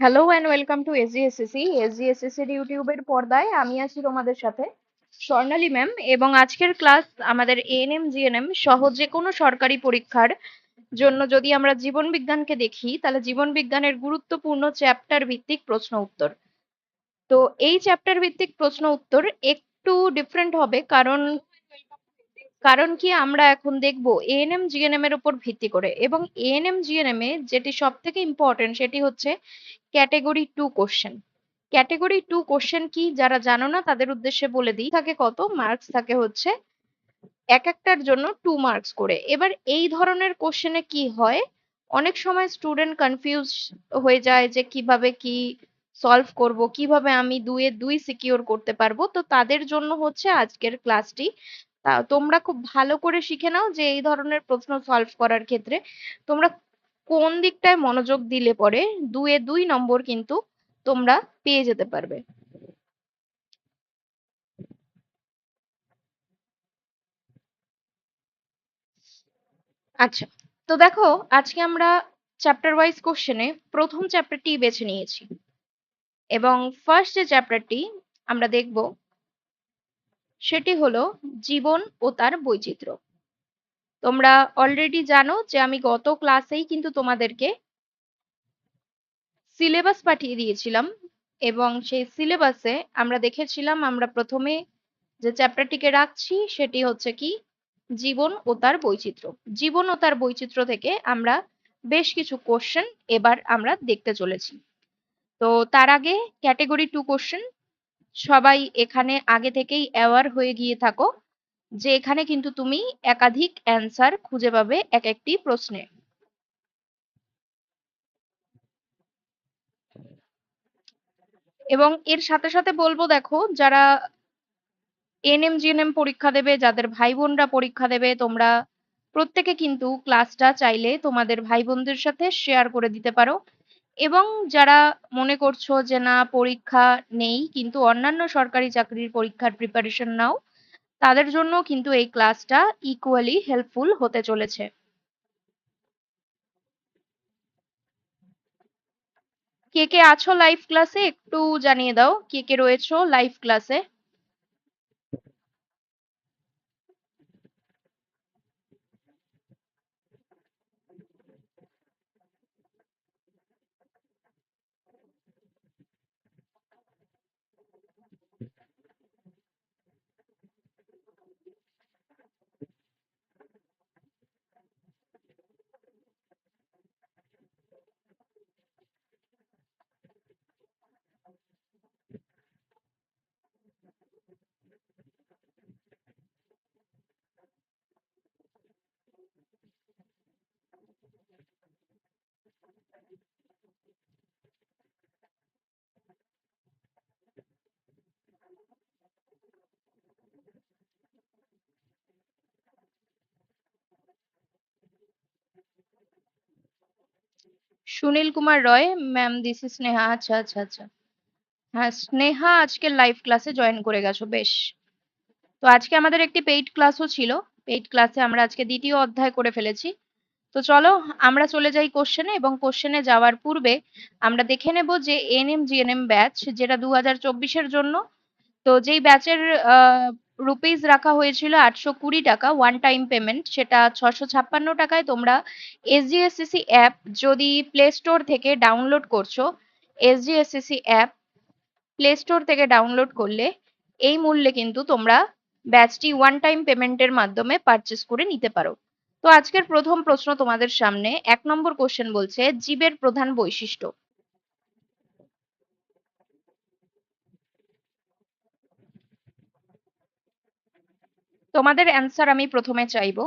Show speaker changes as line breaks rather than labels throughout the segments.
Hello and welcome to SGSSC এসজিএসএসসির ইউটিউবের পর্দায় আমি আছি তোমাদের সাথে, স্বর্ণালী ম্যাম এবং আজকের ক্লাস আমাদের এএনএম জিএনএম সহ যে কোনো সরকারি পরীক্ষার জন্য যদি আমরা জীবন বিজ্ঞানকে দেখি, তাহলে জীবন বিজ্ঞানের গুরুত্বপূর্ণ চ্যাপ্টার ভিত্তিক প্রশ্ন উত্তর। তো এই চ্যাপ্টার ভিত্তিক প্রশ্ন উত্তর একটু ডিফারেন্ট হবে, কারণ কারণ কি আমরা এখন দেখব এএনএম জিএনএম এর উপর ভিত্তি করে এবং এএনএম জিএনএম এ যেটি সব থেকে ইম্পর্টেন্ট সেটি হচ্ছে category two question category two question কি যারা জানো না তাদের উদ্দেশ্যে বলে দিই, থাকে কত? মার্কস থাকে হচ্ছে এক একটার জন্য টু মার্কস করে। এবার এই ধরনের কোশ্চেনে কি হয়? অনেক সময় স্টুডেন্ট কনফিউজ হয়ে যায় যে কীভাবে কি সলভ করব, কীভাবে আমি দুয়ে দুই সিকিউর করতে পারব। তো তাদের জন্য হচ্ছে আজকের ক্লাসটি তা তোমরা খুব ভালো করে শিখে নাও যে এই ধরনের প্রশ্ন সলভ করার ক্ষেত্রে তোমরা কোন দিকটায় মনোযোগ দিলে পরে দুয়ে দুই নম্বর কিন্তু তোমরা পেয়ে যেতে পারবে। আচ্ছা তো দেখো আজকে আমরা চ্যাপ্টার ওয়াইজ কোশ্চেনে প্রথম চ্যাপ্টারটি বেছে নিয়েছি। এবং ফার্স্ট যে চ্যাপ্টারটি আমরা দেখব সেটি হলো জীবন ও তার বৈচিত্র্য। তোমরা অলরেডি জানো যে আমি গত ক্লাসেই কিন্তু তোমাদেরকে সিলেবাস পাঠিয়ে দিয়েছিলাম এবং সেই সিলেবাসে আমরা দেখেছিলাম, আমরা প্রথমে যে চ্যাপ্টারটিকে রাখছি সেটি হচ্ছে কি? জীবন ও তার বৈচিত্র্য। জীবন ও তার বৈচিত্র্য থেকে আমরা বেশ কিছু কোশ্চেন এবার আমরা দেখতে চলেছি। তো তার আগে ক্যাটেগরি টু কোশ্চেন সবাই এখানে আগে থেকেই অ্যাওয়ার হয়ে গিয়ে থাকো যে এখানে কিন্তু তুমি একাধিক অ্যান্সার খুঁজে পাবে এক একটি প্রশ্নে। এবং এর সাথে সাথে বলব দেখো, যারা এনএম জিএনএম পরীক্ষা দেবে, যাদের ভাই বোনরা পরীক্ষা দেবে, তোমরা প্রত্যেকে কিন্তু ক্লাসটা চাইলে তোমাদের ভাই বোনদের সাথে শেয়ার করে দিতে পারো। এবং যারা মনে করছ যে না, পরীক্ষা নেই, কিন্তু অন্যান্য সরকারি চাকরির পরীক্ষার প্রিপারেশন নাও, তাদের জন্য কিন্তু এই ক্লাসটা ইকুয়ালি হেল্পফুল হতে চলেছে। কে কে আছো লাইভ ক্লাসে একটু জানিয়ে দাও, কে কে রয়েছো লাইভ ক্লাসে Sunil Kumar Roy ma'am this is Sneha আচ্ছা আচ্ছা আচ্ছা। হ্যাঁ স্নেহা আজকে লাইভ ক্লাসে জয়েন করে গেছো, বেশ। তো আজকে আমাদের একটি পেইড ক্লাসও ছিল। পেইড ক্লাসে আমরা আজকে দ্বিতীয় অধ্যায় করে ফেলেছি। তো চলো, আমরা চলে যাই কোশ্চেনে এবং কোশ্চেনে যাওয়ার পূর্বে আমরা দেখে নেব যে এন এনএম জিএনএম ব্যাচ যেটা দু হাজার চব্বিশের জন্য, তো যেই ব্যাচের রুপিস রাখা হয়েছিল আটশো কুড়ি টাকা ওয়ান টাইম পেমেন্ট সেটা ছশো ছাপ্পান্ন টাকায় তোমরা এসজিএসসিসি অ্যাপ যদি প্লে স্টোর থেকে ডাউনলোড করছ এসজিএসসিসি অ্যাপ প্লে স্টোর থেকে ডাউনলোড করলে এই মূল্যে কিন্তু তোমরা ব্যাচটি ওয়ান টাইম পেমেন্টের মাধ্যমে পারচেস করে নিতে পারো। তো আজকের প্রথম প্রশ্ন তোমাদের সামনে, এক নম্বর কোশ্চেন বলছে, জীবের প্রধান বৈশিষ্ট্য। তোমাদের অ্যান্সার আমি প্রথমে চাইব।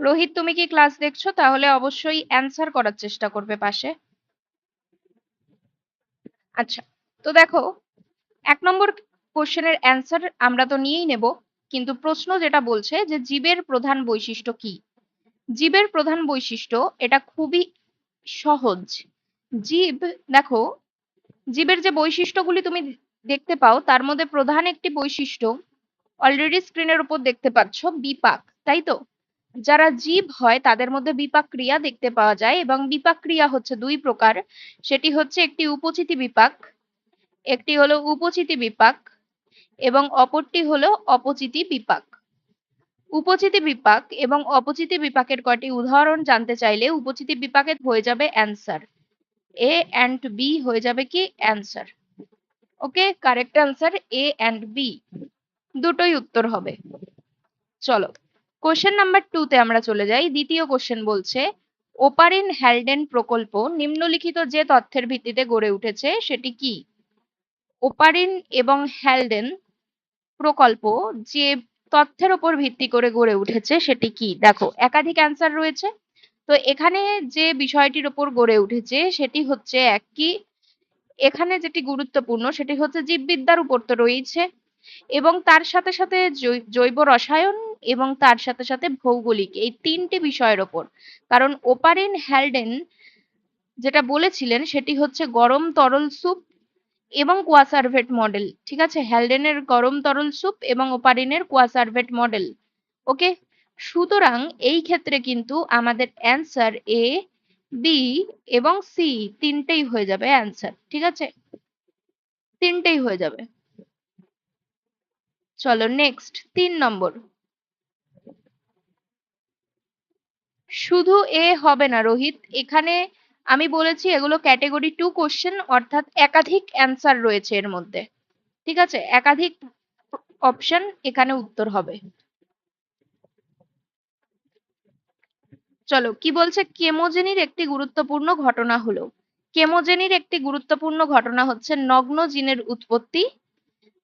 রোহিত, তুমি কি ক্লাস দেখছ? তাহলে অবশ্যই অ্যান্সার করার চেষ্টা করবে পাশে। আচ্ছা তো দেখো, এক নম্বর কোশ্চেনের অ্যান্সার আমরা তো নিয়েই নেব। কিন্তু প্রশ্ন যেটা বলছে যে জীবের প্রধান বৈশিষ্ট্য কি? জীবের প্রধান বৈশিষ্ট্য, এটা খুবই সহজ। জীব, দেখো, জীবের যে বৈশিষ্ট্যগুলি তুমি দেখতে পাও, তার মধ্যে প্রধান একটি বৈশিষ্ট্য অলরেডি স্ক্রিনের উপর দেখতে পাচ্ছ, বিপাক, তাই তো? যারা জীব হয়, তাদের মধ্যে বিপাক ক্রিয়া দেখতে পাওয়া যায় এবং বিপাক ক্রিয়া হচ্ছে দুই প্রকার। সেটি হচ্ছে একটি উপচিতি বিপাক, একটি হলো উপচিতি বিপাক এবং অপরটি হলো অপচিতি বিপাক। উপচিতি বিপাক এবং অপচিতি বিপাকের কয়টি উদাহরণ জানতে চাইলে উপচিতি বিপাকে হয়ে যাবে অ্যান্সার। এ অ্যান্ড বি হয়ে যাবে কি? Answer. Okay, correct answer A and B. দুটোই উত্তর হবে। চলো কোশ্চেন নাম্বার টু তে আমরা চলে যাই। দ্বিতীয় কোশ্চেন বলছে, ওপারিন হ্যালডেন প্রকল্প নিম্নলিখিত যে তথ্যের ভিত্তিতে গড়ে উঠেছে সেটি কি? ওপারিন এবং হ্যালডেন প্রকল্প যে তথ্যের উপর ভিত্তি করে গড়ে উঠেছে সেটি কি? দেখো, একাধিক অ্যান্সার রয়েছে। তো এখানে যে বিষয়টির উপর গড়ে উঠেছে সেটি হচ্ছে এক কি, এখানে যেটি গুরুত্বপূর্ণ সেটি হচ্ছে জীববিদ্যার উপর তো রয়েছে এবং তার সাথে সাথে জৈব রসায়ন এবং তার সাথে সাথে ভৌগোলিক এই তিনটি বিষয়ের ওপর কারণ ওপারিন হ্যালডেন যেটা বলেছিলেন সেটি হচ্ছে গরম তরল স্যুপ এবং কোয়াসার্ভেট মডেল, ঠিক আছে? হ্যালডেনের গরম তরল স্যুপ এবং ওপারিনের কোয়াসার্ভেট মডেল, ওকে? সুতরাং এই ক্ষেত্রে কিন্তু আমাদের অ্যান্সার এ, বি এবং সি তিনটেই হয়ে যাবে অ্যান্সার, ঠিক আছে? তিনটেই হয়ে যাবে। চলো নেক্সট, তিন নম্বর। শুধু এ হবে না, রোহিত, এখানে আমি বলেছি এগুলো ক্যাটেগরি টু কোশ্চেন অর্থাৎ একাধিক অ্যান্সার রয়েছে এর মধ্যে। ঠিক আছে? একাধিক অপশন এখানে উত্তর হবে। চলো, কি বলছে? কেমোজেনির একটি গুরুত্বপূর্ণ ঘটনা হলো। কেমোজেনির একটি গুরুত্বপূর্ণ ঘটনা হচ্ছে নগ্ন জিনের উৎপত্তি,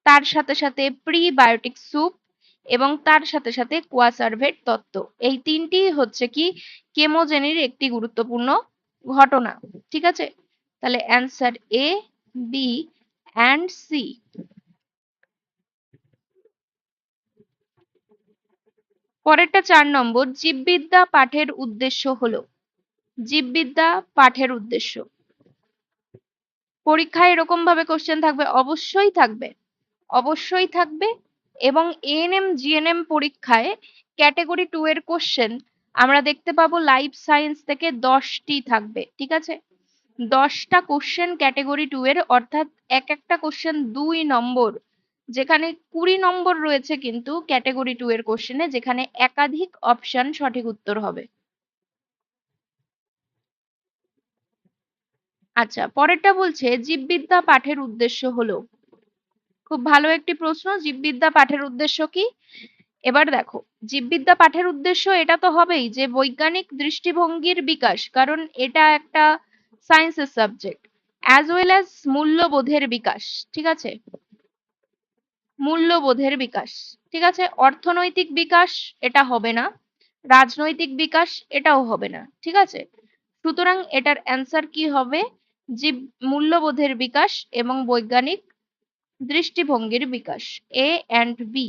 তার সাথে সাথে প্রিবায়োটিক স্যুপ এবং তার সাথে সাথে কোয়াসার্ভেট তত্ত্ব। এই তিনটি হচ্ছে কি? কেমোজেনির একটি গুরুত্বপূর্ণ ঘটনা, ঠিক আছে? তাহলে answer A B and C পরেরটা চার নম্বর, জীববিদ্যা পাঠের উদ্দেশ্য হলো। জীববিদ্যা পাঠের উদ্দেশ্য। পরীক্ষায় এরকম ভাবে কোশ্চেন থাকবে, অবশ্যই থাকবে। অবশ্যই থাকবে এবং এএনএম জিএনএম পরীক্ষায় ক্যাটেগরি টু এর কোশ্চেন আমরা দেখতে পাবো লাইফ সায়েন্স থেকে দশটি থাকবে, ঠিক আছে? দশটা কোশ্চেন ক্যাটেগরি টু এর, অর্থাৎ এক একটা কোশ্চেন দুই নম্বর, যেখানে কুড়ি নম্বর রয়েছে কিন্তু ক্যাটেগরি টু এর কোশ্চেনে যেখানে একাধিক অপশন সঠিক উত্তর হবে। আচ্ছা পরেরটা বলছে, জীববিদ্যা পাঠের উদ্দেশ্য হলো। খুব ভালো একটি প্রশ্ন, জীববিদ্যা পাঠের উদ্দেশ্য কি? এবার দেখো, জীববিদ্যা পাঠের উদ্দেশ্য এটা তো হবেই যে বৈজ্ঞানিক দৃষ্টিভঙ্গির বিকাশ, কারণ এটা একটা সায়েন্সের সাবজেক্ট অ্যাজ ওয়েল অ্যাজ মূল্যবোধের বিকাশ, ঠিক আছে? মূল্যবোধের বিকাশ, ঠিক আছে? অর্থনৈতিক বিকাশ এটা হবে না, রাজনৈতিক বিকাশ এটাও হবে না, ঠিক আছে? সুতরাং এটার অ্যান্সার কি হবে? জীব, মূল্যবোধের বিকাশ এবং বৈজ্ঞানিক দৃষ্টিভঙ্গির বিকাশ A and B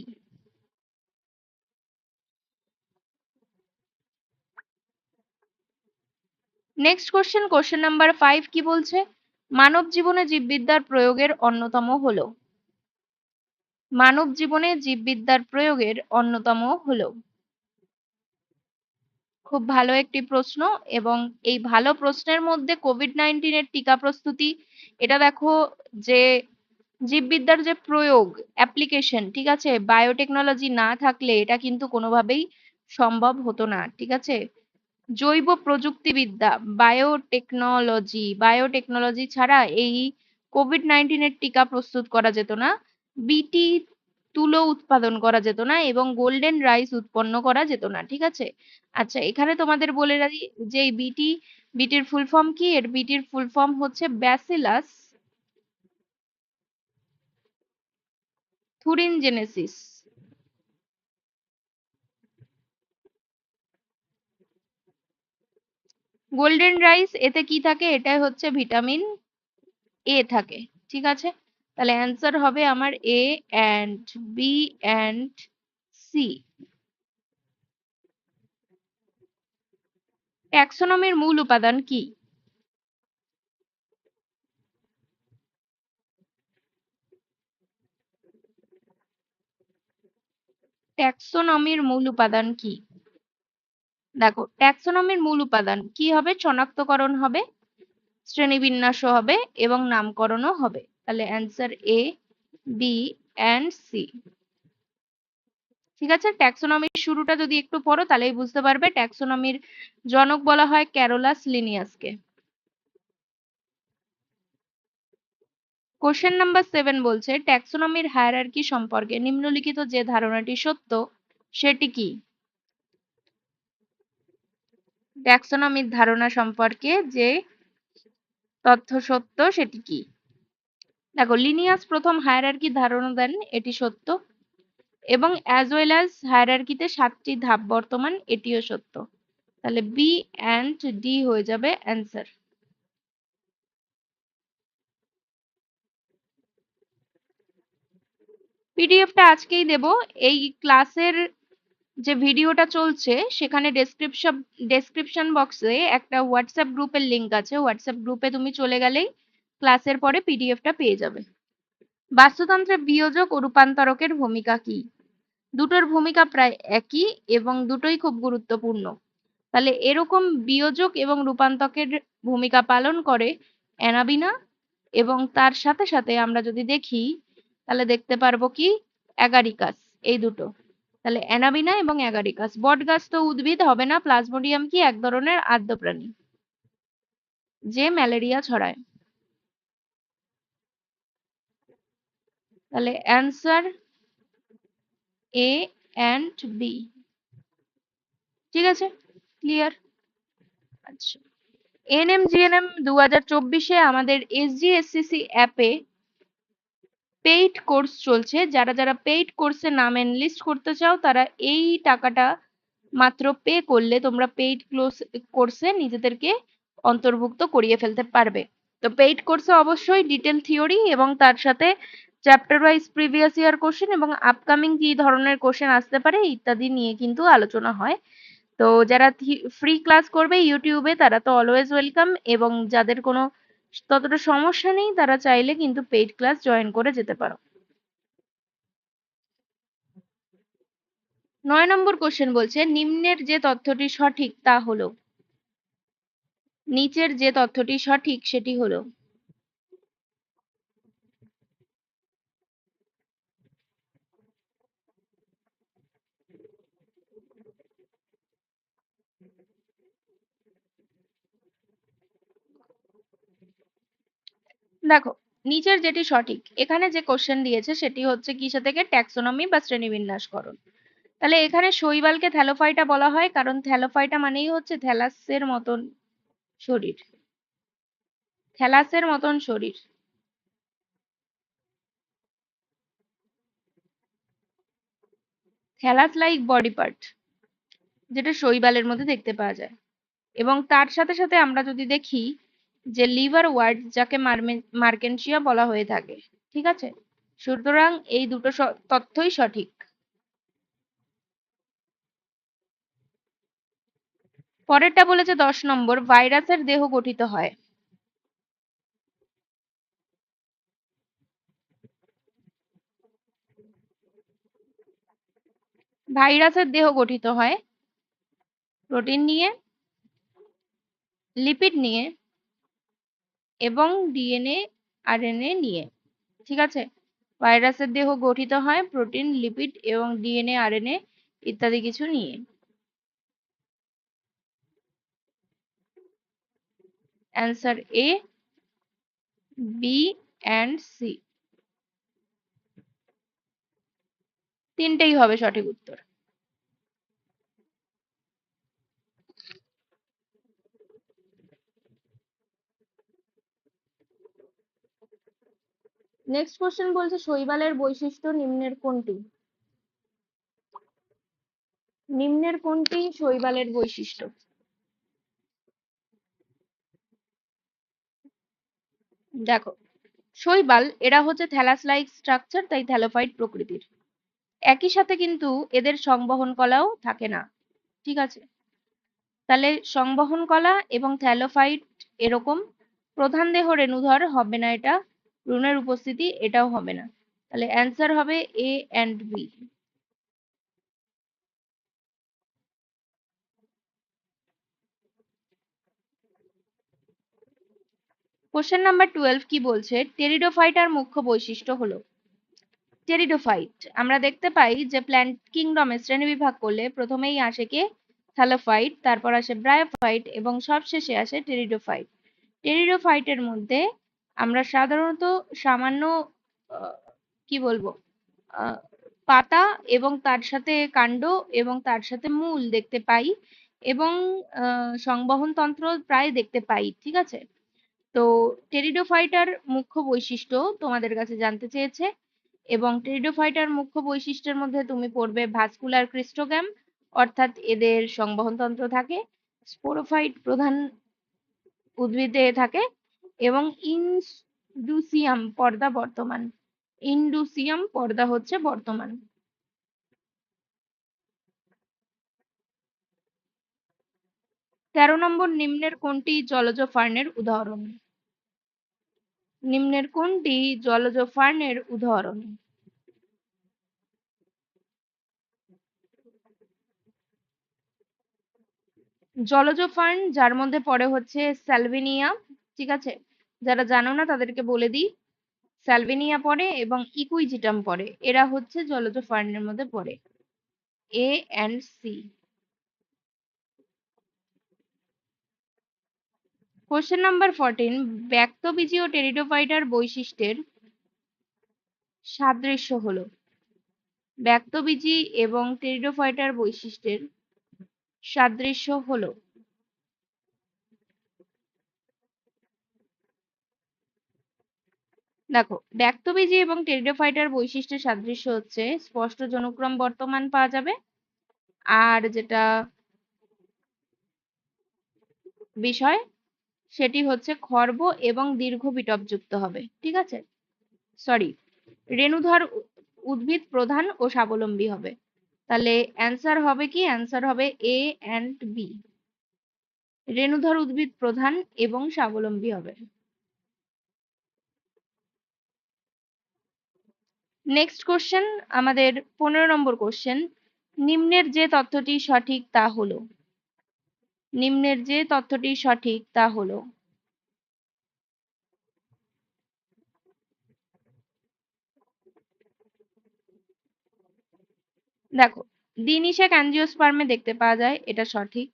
next question question number five কি বলছে? মানব জীবনে জীববিদ্যার প্রয়োগের অন্যতম হলো। মানব জীবনে জীববিদ্যার প্রয়োগের অন্যতম হলো। খুব ভালো একটি প্রশ্ন এবং এই ভালো প্রশ্নের মধ্যে কোভিড নাইন্টিনের টিকা প্রস্তুতি, এটা দেখো যে জীববিদ্যার যে প্রয়োগ অ্যাপ্লিকেশন ঠিক আছে? বায়োটেকনোলজি না থাকলে এটা কিন্তু কোনোভাবেই সম্ভব হতো না, ঠিক আছে? জৈব প্রযুক্তিবিদ্যা বায়োটেকনোলজি বায়োটেকনোলজি ছাড়া এই কোভিড নাইন্টিনের টিকা প্রস্তুত করা যেত না বিটি তুলো উৎপাদন করা যেত না এবং গোল্ডেন রাইস উৎপন্ন করা যেত না, ঠিক আছে? আচ্ছা এখানে তোমাদের বলে রাখি যে বিটি বিটির ফুল ফর্ম কি? এর বিটির ফুল ফর্ম হচ্ছে ব্যাসিলাস থুরিনজেনেসিস গোল্ডেন রাইস এতে কি থাকে? এটাই হচ্ছে ভিটামিন এ থাকে, ঠিক আছে? তাহলে অ্যান্সার হবে আমার A and B and C ট্যাক্সোনমির মূল উপাদান কি? ট্যাক্সোনমির মূল উপাদান কি? দেখো ট্যাক্সোনমির মূল উপাদান কি হবে? শনাক্তকরণ হবে শ্রেণীবিন্যাসও হবে এবং নামকরণও হবে। তাহলে answer A B and C ঠিক আছে? ট্যাক্সোনমির শুরুটা যদি একটু পড়ো, তাহলেই বুঝতে পারবে। ট্যাক্সোনমির জনক বলা হয় ক্যারোলাস লিনিয়াসকে কোশ্চেন নাম্বার সেভেন বলছে ট্যাক্সোনমির হায়ারার্কি সম্পর্কে নিম্নলিখিত যে ধারণাটি সত্য, সেটি কি? ট্যাক্সোনমির ধারণা সম্পর্কে যে তথ্য সত্য সেটি কি? দেখো, লিনিয়াস প্রথম হায়ারার্কি ধারণা দেন, এটি সত্য। এবং অ্যাজ ওয়েল অ্যাজ হায়ারার্কিতে সাতটি ধাপ বর্তমান, এটিও সত্য। তাহলে বি অ্যান্ড ডি হয়ে যাবে অ্যান্সার পিডিএফটা আজকেই দেব। এই ক্লাসের যে ভিডিওটা চলছে, সেখানে ডেসক্রিপশন ডেসক্রিপশন বক্সে একটা হোয়াটসঅ্যাপ গ্রুপের লিংক আছে। হোয়াটসঅ্যাপ গ্রুপে তুমি চলে গেলেই ক্লাসের পরে পিডিএফটা পেয়ে যাবে। বাস্তুতন্ত্রে বিয়োজক ও রূপান্তরকের ভূমিকা কি? দুটোর ভূমিকা প্রায় একই এবং দুটোই খুব গুরুত্বপূর্ণ। তাহলে এরকম বিয়োজক এবং রূপান্তকের ভূমিকা পালন করে অ্যানাবিনা এবং তার সাথে সাথে আমরা যদি দেখি, তাহলে দেখতে পারব কি? অ্যাগারিকাস, এই দুটো। তাহলে অ্যানাবিনা এবং অ্যাগারিকাস। বট গাছ তো উদ্ভিদ, হবে না? প্লাজমোডিয়াম কি এক ধরনের আদ্য প্রাণী? যে ম্যালেরিয়া ছড়ায়। তাহলে অ্যান্সার এ অ্যান্ড বি। ঠিক আছে? ক্লিয়ার? আচ্ছা। এনএম জিএনএম দু হাজার চব্বিশে আমাদের এসজিএসসিসি অ্যাপে পেইড কোর্স চলছে। যারা যারা পেইড কোর্সে নাম এনলিস্ট করতে চাও, তারা এই টাকাটা মাত্র পে করলে তোমরা পেইড ক্লোজ কোর্সে নিজেদেরকে অন্তর্ভুক্ত করিয়ে ফেলতে পারবে। তো পেইড কোর্সে অবশ্যই ডিটেল থিওরি এবং তার সাথে chapter wise previous year question এবং আপকামিং কি ধরনের কোশ্চেন আসতে পারে ইত্যাদি নিয়ে কিন্তু আলোচনা হয়। তো যারা ফ্রি ক্লাস করবে ইউটিউবে, তারা তো অলওয়েজ ওয়েলকাম এবং যাদের কোনো ততটা সমস্যা নেই, তারা চাইলে কিন্তু পেইড ক্লাস জয়েন করে যেতে পারো। নয় নম্বর কোশ্চেন বলছে, নিম্নের যে তথ্যটি সঠিক তা হলো, নিচের যে তথ্যটি সঠিক সেটি হলো। দেখো, নিচের যেটি সঠিক, এখানে যে কোশ্চেন দিয়েছে সেটি হচ্ছে কিসে থেকে? ট্যাক্সোনমি বা শ্রেণীবিন্যাসকরণ। তাহলে এখানে শৈবালকে থ্যালোফাইটা বলা হয়, কারণ থ্যালোফাইটা মানেই হচ্ছে থ্যালাসের মতন শরীর। থ্যালাসের মতন শরীর। থ্যালাস লাইক বডি পার্ট যেটা শৈবালের মধ্যে দেখতে পাওয়া যায়। এবং তার সাথে সাথে আমরা যদি দেখি যে লিভার ওয়ার্ড যাকে মার্কেনশিয়া বলা হয়ে থাকে। ঠিক আছে? সুতরাং এই দুটো তথ্যই সঠিক। পরেরটা বলেছে দশ নম্বর, ভাইরাসের দেহ গঠিত হয়। ভাইরাসের দেহ গঠিত হয় প্রোটিন নিয়ে, লিপিড নিয়ে এবং ডিএনএ আরএনএ নিয়ে, ঠিক আছে? ভাইরাসের দেহ গঠিত হয় প্রোটিন, লিপিড এবং ডিএনএ আরএনএ ইত্যাদি কিছু নিয়ে। Answer A, B and C. তিনটেই হবে সঠিক উত্তর। নেক্সট কোশ্চেন বলছে, শৈবালের বৈশিষ্ট্য নিম্নের কোনটি? নিম্নের কোনটি শৈবালের বৈশিষ্ট্য? দেখো, শৈবাল এরা হচ্ছে থ্যালাস লাইক স্ট্রাকচার তাই থ্যালোফাইট প্রকৃতির। একই সাথে কিন্তু এদের সংবহন কলাও থাকে না, ঠিক আছে? তাহলে সংবহন কলা এবং থ্যালোফাইট এরকম, প্রধান দেহ রেণুধর হবে না এটা ভ্রূণের উপস্থিতি এটাও হবে না। তাহলে অ্যান্সার হবে A and B question number twelve কি বলছে? টেরিডোফাইটার মুখ্য বৈশিষ্ট্য হলো। টেরিডোফাইট আমরা দেখতে পাই যে প্ল্যান্ট কিংডমে শ্রেণীবিভাগ করলে প্রথমেই আসে কে? থ্যালোফাইট তারপর আসে ব্রায়োফাইট এবং সবশেষে আসে টেরিডোফাইট টেরিডোফাইটের মধ্যে আমরা সাধারণত সামান্য কি বলব পাতা এবং তার সাথে কাণ্ড এবং তার সাথে মূল দেখতে পাই এবং সংবহন তন্ত্র প্রায় দেখতে পাই, ঠিক আছে? তো টেরিডোফাইটার মুখ্য বৈশিষ্ট্য তোমাদের কাছে জানতে চেয়েছে এবং টেরিডোফাইটার মুখ্য বৈশিষ্ট্যের মধ্যে তুমি পড়বে ভাস্কুলার ক্রিস্টোগ্যাম অর্থাৎ এদের সংবহনতন্ত্র থাকে স্পোরোফাইট প্রধান উদ্ভিদে থাকে এবং ইনডুসিয়াম পর্দা বর্তমান। ইনডুসিয়াম পর্দা হচ্ছে বর্তমান। তেরো নম্বর নিম্নের কোনটি জলজ ফার্নের উদাহরণ? নিম্নের কোনটি জলজ ফার্নের উদাহরণ? জলজ ফার্ন যার মধ্যে পড়ে হচ্ছে স্যালভিনিয়া, ঠিক আছে? যারা জানো না, তাদেরকে বলে দিই। স্যালভেনিয়া পড়ে এবং ইকুইজিটাম পড়ে এরা হচ্ছে জলজ ফার্নের মধ্যে পড়ে। A and C question number fourteen ব্যক্তবীজীয় টেরিডোফাইটার বৈশিষ্ট্যের সাদৃশ্য হলো। ব্যক্তবীজী এবং টেরিডোফাইটার বৈশিষ্ট্যের সাদৃশ্য হলো। দেখো, ব্যক্তবীজী এবং টেরিডোফাইটার বৈশিষ্ট্যের সাদৃশ্য হচ্ছে স্পষ্ট জনুক্রম বর্তমান পাওয়া যাবে আর যেটা বিষয় সেটি হচ্ছে খর্ব এবং দীর্ঘ বিটপযুক্ত হবে, ঠিক আছে? সরি রেণুধর উদ্ভিদ প্রধান ও স্বাবলম্বী হবে। তাহলে অ্যান্সার হবে কি? অ্যান্সার হবে এ অ্যান্ড বি রেণুধর উদ্ভিদ প্রধান এবং স্বাবলম্বী হবে। নেক্সট কোশ্চেন আমাদের পনেরো নম্বর কোশ্চেন নিম্নের যে তথ্যটি সঠিক তা হলো। নিম্নের যে তথ্যটি সঠিক তা হলো। দেখো দিনিশেক অ্যাঞ্জিওস্পার্মে দেখতে পাওয়া যায়, এটা সঠিক।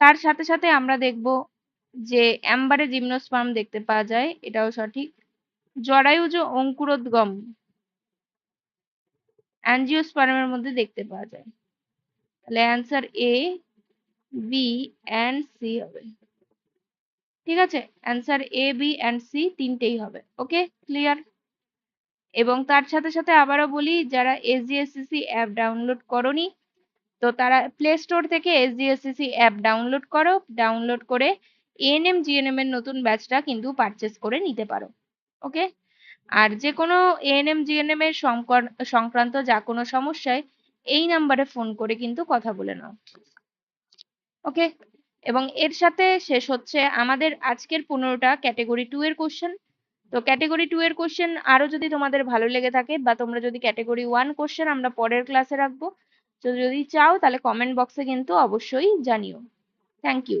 তার সাথে সাথে আমরা দেখব যে অ্যাম্বারে জিমনোস্পার্ম দেখতে পাওয়া যায়, এটাও সঠিক। জরায়ুজ অঙ্কুরোদ্গম অ্যাঞ্জিওস্পার্মের মধ্যে দেখতে পাওয়া যায়। তাহলে answer A B and C হবে। ঠিক আছে? Answer A B and C তিনটেই হবে। ওকে ক্লিয়ার এবং তার সাথে সাথে আবারও বলি, যারা এসজিএসসিসি অ্যাপ ডাউনলোড করনি, তো তারা প্লে স্টোর থেকে এসজিএসসিসি অ্যাপ ডাউনলোড করো। ডাউনলোড করে এএনএম জিএনএম এর নতুন ব্যাচটা কিন্তু পারচেস করে নিতে পারো। ওকে আর যে কোনো এএনএম জিএনএম এর সংক্রান্ত যা কোনো সমস্যায়, এই নাম্বারে ফোন করে কিন্তু কথা বলে নাও। ওকে এবং এর সাথে শেষ হচ্ছে আমাদের আজকের পনেরোটা ক্যাটেগরি টু এর কোশ্চেন তো ক্যাটেগরি টু এর কোশ্চেন আরও যদি তোমাদের ভালো লেগে থাকে বা তোমরা যদি ক্যাটেগরি ওয়ান কোশ্চেন আমরা পরের ক্লাসে রাখব, তো যদি চাও তাহলে কমেন্ট বক্সে কিন্তু অবশ্যই জানিও। Thank you